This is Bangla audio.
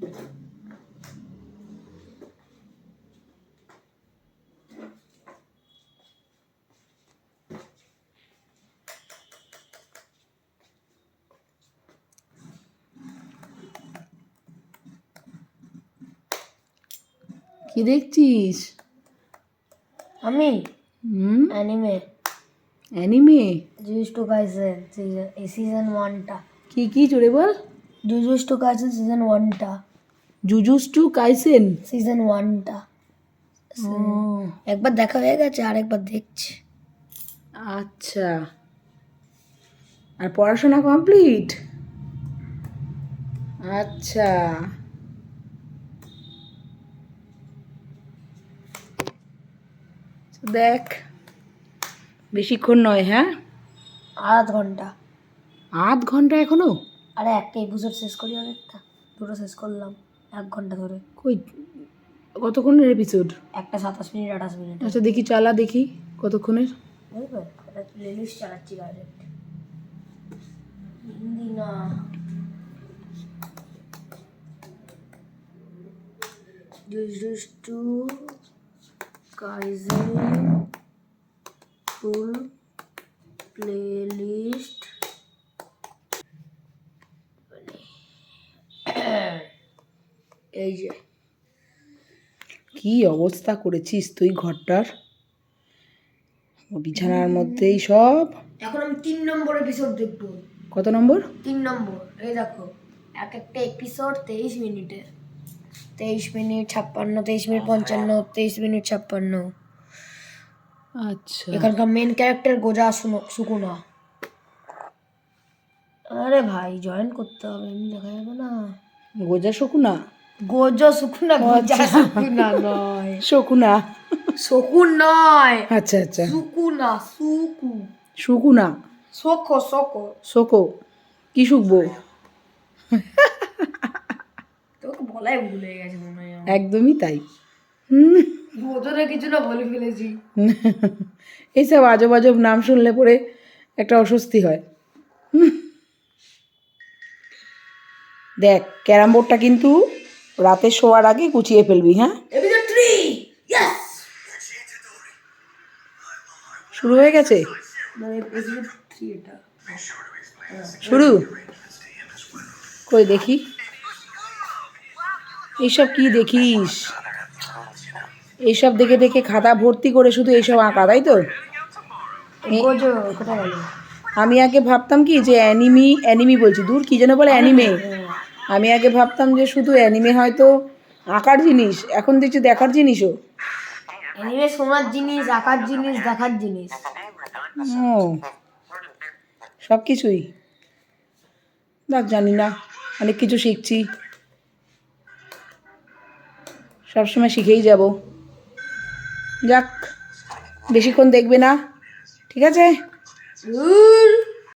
কি দেখছিস? আমি? হুম? Anime. Anime? Jujutsu Kaisen season season 1টা কি কি জুড়ে বল? জুজুটসু কাইসেন সিজন 1টা জুজুস্টু কাইসেন? সিজন ওয়ানটা। একবার দেখা হয়ে গেছে আর একবার দেখছি। আচ্ছা। আর পড়াশোনা কমপ্লিট? আচ্ছা। দেখ বেশিক্ষণ নয় হ্যাঁ? আধ ঘণ্টা। আধ ঘণ্টা এখনও? আরে একটা এপিসোড শেষ করি অনেকটা। দুটো শেষ করলাম। এক ঘণ্টা ধরে। কই? কতক্ষণের এপিসোড একটা সাতাশ মিনিট আঠাশ মিনিট। আচ্ছা দেখি চালা দেখি কতক্ষণের। প্লেলিস্ট চালাচ্ছি ডাইরেক্ট হিন্দি না। Jujutsu Kaisen full playlist এই যে। কি অবস্থা করেছিস তুই ঘরটার? বিছানার মধ্যেই সব। এখন আমি তিন নম্বর এপিসোড দেখব। কত নম্বর? তিন নম্বর। এই দেখো এক একটা এপিসোড তেইশ মিনিটের তেইশ মিনিট ছাপ্পান্ন তেইশ মিনিট পঞ্চান্ন তেইশ মিনিট ছাপ্পান্ন। আচ্ছা। এখানকার মেন ক্যারেক্টার গোজা সুকুনা। আরে ভাই জয়েন করতে হবে এমনি দেখা যাবে না। Gojo Sukuna Gojo Sukuna Gojo Sukuna নয়। শকুনা। শকুন নয়। আচ্ছা আচ্ছা। সুকুনা সুকু শুকুনা। সোকো সোকো শোকো। কি শুকবো? তোকে বলাই ভুলে গেছে মনে হয় একদমই তাই। হুম। গোজোরে কিছু না বলে ফেলেছি। এইসব আজব আজব নাম শুনলে পরে একটা অস্বস্তি হয়। দেখ ক্যারাম বোর্ডটা কিন্তু রাতে শোয়ার আগে গুছিয়ে ফেলবি হ্যাঁ? শুরু হয়ে গেছে? মানে এপিসোড থ্রি এটা। শুরু? কই দেখি? এইসব কি দেখিস? এইসব দেখে দেখে খাতা ভর্তি করে শুধু এইসব আঁকা তাই তো? আমি আগে ভাবতাম কি যে অ্যানিমি অ্যানিমি বলছি। দূর কি যেন বলে অ্যানিমে। আমি আগে ভাবতাম যে শুধু অ্যানিমে হয়তো আঁকার জিনিস এখন দেখছি দেখার জিনিসও। অ্যানিমে শোনার জিনিস আঁকার জিনিস দেখার জিনিস। ও সব কিছুই। দেখ জানি না অনেক কিছু শিখছি। সবসময় শিখেই যাব। যাক বেশিক্ষণ দেখবে না ঠিক আছে?